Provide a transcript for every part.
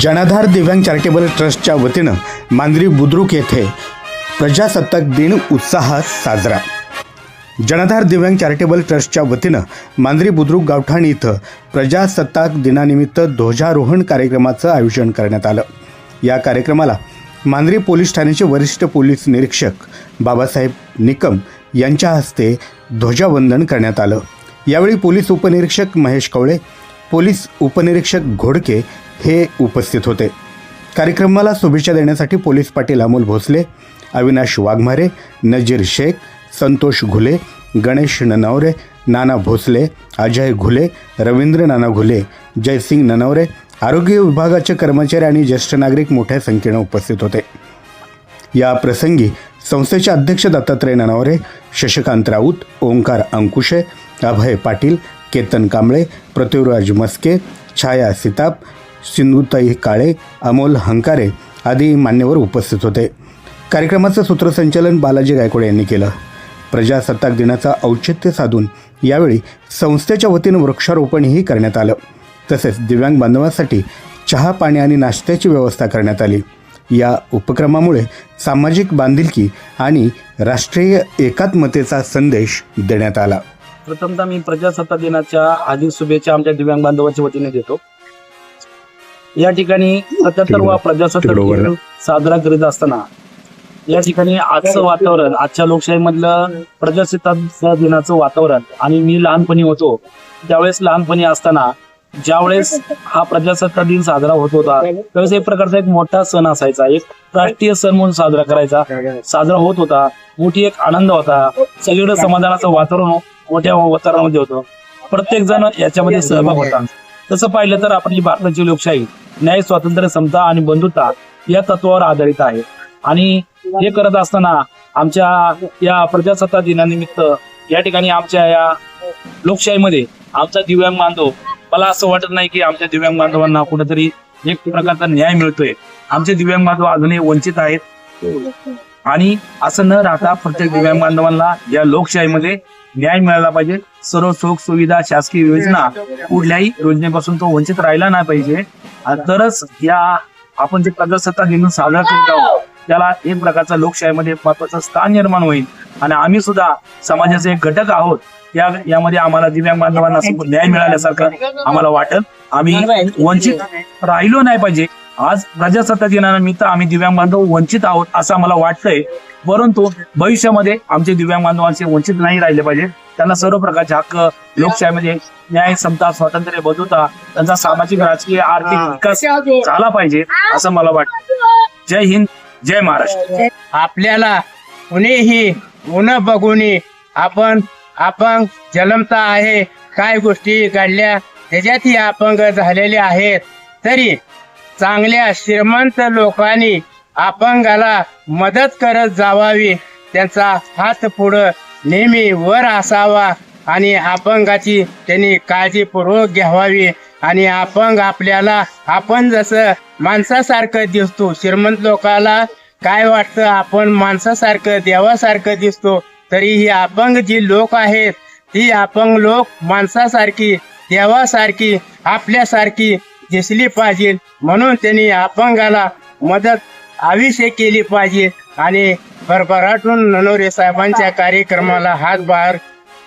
जनाधार दिव्यांग चॅरिटेबल ट्रस्टच्या वतीनं मांजरी बुद्रुक येथे प्रजासत्ताक दिन उत्साहात साजरा. जनाधार दिव्यांग चॅरिटेबल ट्रस्टच्या वतीनं मांजरी बुद्रुक गावठाण इथं प्रजासत्ताक दिनानिमित्त ध्वजारोहण कार्यक्रमाचं आयोजन करण्यात आलं. या कार्यक्रमाला मांजरी पोलीस ठाण्याचे वरिष्ठ पोलीस निरीक्षक बाबासाहेब निकम यांच्या हस्ते ध्वजावंदन करण्यात आलं. यावेळी पोलीस उपनिरीक्षक महेश कवळे पोलीस उपनिरीक्षक घोडके हे उपस्थित होते. कार्यक्रमाला शुभेच्छा देण्यासाठी पोलीस पाटील अमोल भोसले अविनाश वाघमारे नजीर शेख संतोष घुले गणेश ननवरे नाना भोसले अजय घुले रवींद्र नाना घुले जयसिंग ननवरे आरोग्य विभागाचे कर्मचारी आणि ज्येष्ठ नागरिक मोठ्या संख्येनं उपस्थित होते. या प्रसंगी संस्थेचे अध्यक्ष दत्तात्रय ननावरे शशिकांत राऊत ओंकार अंकुशे अभय पाटील केतन कांबळे पृथ्वीराज मस्के छाया सिताप सिंधुताई काळे अमोल हंकारे आदी मान्यवर उपस्थित होते. कार्यक्रमाचं सूत्रसंचालन बालाजी गायकवाड यांनी केलं. प्रजासत्ताक दिनाचं औचित्य साधून यावेळी संस्थेच्या वतीनं वृक्षारोपणही करण्यात आलं. तसेच दिव्यांग बांधवांसाठी चहा पाणी आणि नाश्त्याची व्यवस्था करण्यात आली. या उपक्रमामुळे सामाजिक बांधिलकी आणि राष्ट्रीय एकात्मतेचा संदेश देण्यात आला. प्रथमतः मी प्रजासत्ताक दिनाच्या हार्दिक शुभेच्छा आमच्या दिव्यांग बांधवाच्या वतीने देतो. या ठिकाणी सत्याहत्तरवा प्रजासत्ताक दिन साजरा करीत असताना या ठिकाणी आजचं वातावरण आजच्या लोकशाहीमधलं प्रजासत्ताक दिनाचं वातावरण आणि मी लहानपणी होतो त्यावेळेस लहानपणी असताना ज्यावेळेस हा प्रजासत्ताक दिन साजरा होत होता त्यावेळेस एक प्रकारचा एक मोठा सण असायचा एक राष्ट्रीय सण म्हणून साजरा करायचा. साजरा होत होता मोठी एक आनंद होता सगळीकडे समाधानाचं वातावरण मोठ्या वातावरणामध्ये होतं. प्रत्येक जण याच्यामध्ये सहभाग होता. तसं पाहिलं तर आपली भारताची लोकशाही न्याय स्वातंत्र्य समता आणि बंधुता या तत्वावर आधारित आहे. आणि हे करत असताना आमच्या या प्रजासत्ताक दिनानिमित्त या ठिकाणी आमच्या या लोकशाहीमध्ये आमचा दिव्यांग बांधव मला असं वाटत नाही की आमच्या दिव्यांग बांधवांना कुठेतरी एक प्रकारचा न्याय मिळतोय. आमचे दिव्यांग बांधव अजूनही वंचित आहेत. आणि असं न राहता प्रत्येक दिव्यांग बांधवांना या लोकशाहीमध्ये न्याय मिळाला पाहिजे. सर्व सुख सुविधा शासकीय योजना कुठल्याही योजनेपासून तो वंचित राहिला नाही पाहिजे. तरच या आपण जे प्रजासत्ताक दिन साजरा करीत आहोत त्याला एक प्रकारचा लोकशाहीमध्ये महत्वाचं स्थान निर्माण होईल. आणि आम्ही सुद्धा समाजाचे एक घटक आहोत. या यामध्ये आम्हाला दिव्यांग बांधवांना न्याय मिळाल्यासारखं आम्हाला वाटत. आम्ही वंचित राहिलो नाही पाहिजे. आज प्रजासत्ताक दिनानिमित्त आम्ही दिव्यांग बांधव वंचित आहोत असं आम्हाला वाटतंय. परंतु भविष्यामध्ये आमचे दिव्यांग बांधवांचे वंचित नाही राहिले पाहिजे. त्यांना सर्व प्रकारचे हक्क लोकशाहीमध्ये न्याय समता स्वातंत्र्य बदलता त्यांचा सामाजिक राजकीय आर्थिक विकास झाला पाहिजे असं मला वाटतं. जय हिंद जय महाराष्ट्र. आपल्याला कुणीही ऊन बघून आपण अपंग जन्मता आहे काय गोष्टी घडल्या त्याच्यातही अपंग झालेले आहेत. तरी चांगल्या श्रीमंत लोकांनी अपंगाला मदत करत जावावी. त्यांचा हात पुढं नेहमी वर असावा आणि अपंगाची त्यांनी काळजीपूर्वक घ्यावावी. आणि अपंग आपल्याला आपण जसं माणसासारखं दिसतो श्रीमंत लोकाला काय वाटतं आपण माणसासारखं देवासारखं दिसतो तरी ही अपंग जी लोक आहेत ती अपंग लोक माणसासारखी देवासारखी आपल्यासारखी दिसली पाहिजे. म्हणून त्यांनी अपंगाला मदत आविष्य केली पाहिजे. आणि भरभराटून ननोरे साहेबांच्या कार्यक्रमाला हातभार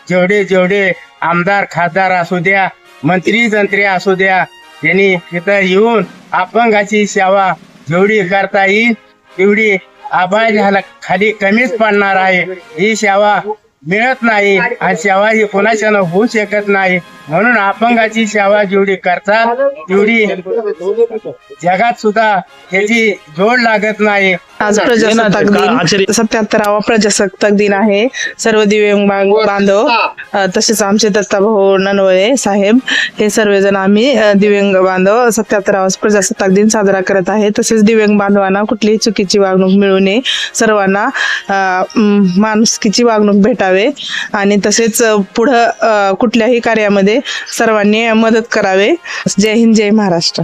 जेवढे जेवढे आमदार खासदार असू द्या मंत्री जंत्री असू द्या त्यांनी तिथं येऊन अपंगाची सेवा जेवढी करता येईल तेवढी आभाय झाला खाली कमीच पडणार आहे. ही सेवा मिळत नाही आणि सेवा ही कोणाच्यानं होऊ शकत नाही. म्हणून अपंगाची सेवा जेवढी करतात तेवढी जगात सुद्धा त्याची जोड लागत नाही. आज प्रजासत्ताक दिन सत्याहत्तरावा प्रजासत्ताक दिन आहे. सर्व दिव्यांग बांधव अ, तसेच आमचे दत्ताभाऊ ननवळे साहेब हे सर्वजण आम्ही दिव्यांग बांधव सत्याहत्तरावा प्रजासत्ताक दिन साजरा करत आहे. तसेच दिव्यांग बांधवांना कुठलीही चुकीची वागणूक मिळू नये. सर्वांना माणुसकीची वागणूक भेटावे. आणि तसेच पुढं कुठल्याही कार्यामध्ये सर्वांनी मदत करावे. जय हिंद जय महाराष्ट्र.